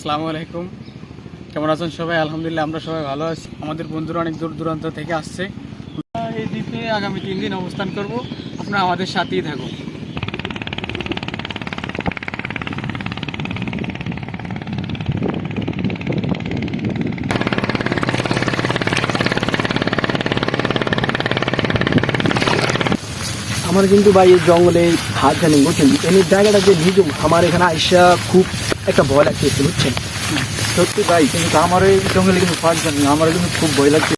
আসসালামু আলাইকুম। কেমন আছেন সবাই? আলহামদুলিল্লাহ, আমরা সবাই ভালো আছি। আমাদের বন্ধুরা অনেক দূর দূরান্ত থেকে আসছে। এই দ্বীপে আগামী তিন দিন অবস্থান করব। আপনারা আমাদের সাথেই থাকুন। আমার কিন্তু এই জঙ্গলে হাত জানি বুঝছেন এমনি জায়গাটা যে ভিজুম আমার এখানে আইসা খুব একটা ভয় লাগতেছে বুঝছেন সত্যি ভাই কিন্তু আমার এই জঙ্গলে কিন্তু ফার্স্ট জানি আমার কিন্তু খুব ভয় লাগছে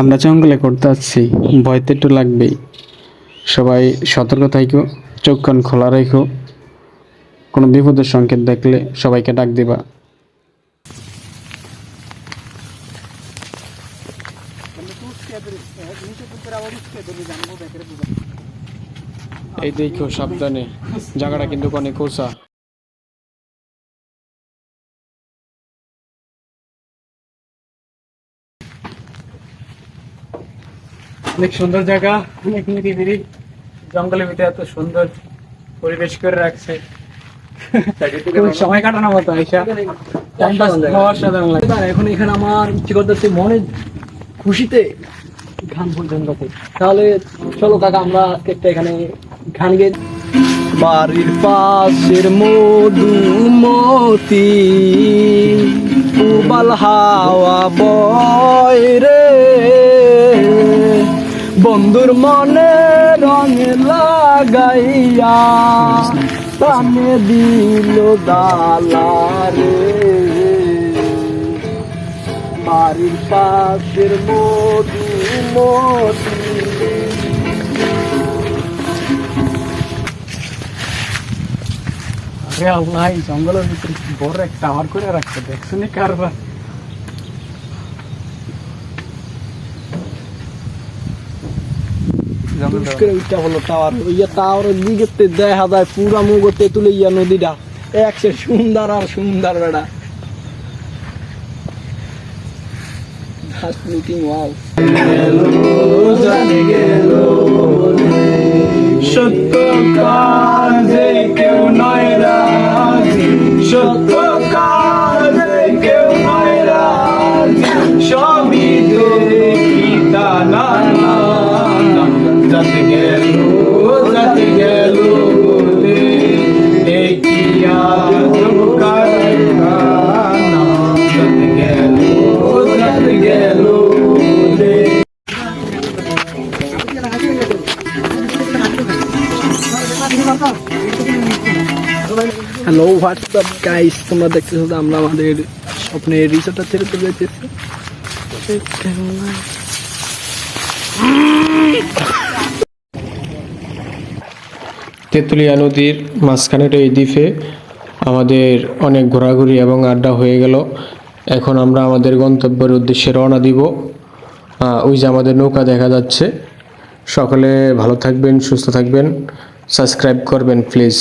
আমরা জঙ্গলে করতে আসছি ভয় তো একটু লাগবেই। সবাই সতর্ক থাকো চোখ কান খোলা রেখো কোনো বিপদের সংকেত দেখলে সবাইকে ডাক দিবা। এই দেখো সাবধানে। জায়গাটা কিন্তু অনেক কোসা অনেক সুন্দর জায়গা। অনেক নিরিবিলি জঙ্গলের ভিতরে এত সুন্দর পরিবেশ করে রাখছে। সময় কাটানোর মতো আইসা এখন এখানে আমার ইচ্ছে করতেছে মনে খুশিতে গান বলছেন কাছে তাহলে চলো কাকা আমরা আজকে একটা এখানে গান গেয়ে বাড়ির পাশের মধুমতি, উবাল হাওয়া বয় রে। বন্ধুর মনে রঙে লাগাইয়া প্রাণে দিল দালা রে। বাড়ির পাশের মধুমতি আরে আল্লাহ এই জঙ্গলের ভিতরে কি বড় একটা টাওয়ার করে রাখছে দেখছ নি কারবার? উঠটা হলো টাওয়ার। ইয়া টাওয়ারের দিকে দেখা যায় পুরা মুগতে তুলে ইয়া নদীটা। একসে সুন্দর আর সুন্দর বেড়া। লুকিং ওয়াও সত্য কাজে কেউ নয় সত্য কাজে কেউ নয় রাজি সবই দেখি তা না। যাতে গেল যাতে গেল বলে আজব কারখানা যাতে গেল যাতে গেল বলে হ্যালো হোয়াটসঅ্যাপ গাইস তোমরা দেখতেছো তো আমরা আমাদের স্বপ্নের রিসোর্টটা ছেড়ে চলে যেতেছি তেঁতুলিয়া নদীর মাঝখানের এই দ্বীপে আমাদের অনেক ঘোরাঘুরি এবং আড্ডা হয়ে গেল। এখন আমরা আমাদের গন্তব্যের উদ্দেশ্যে রওনা দিব। ওই যে আমাদের নৌকা দেখা যাচ্ছে। সকলে ভালো থাকবেন, সুস্থ থাকবেন। সাবস্ক্রাইব করবেন, প্লিজ।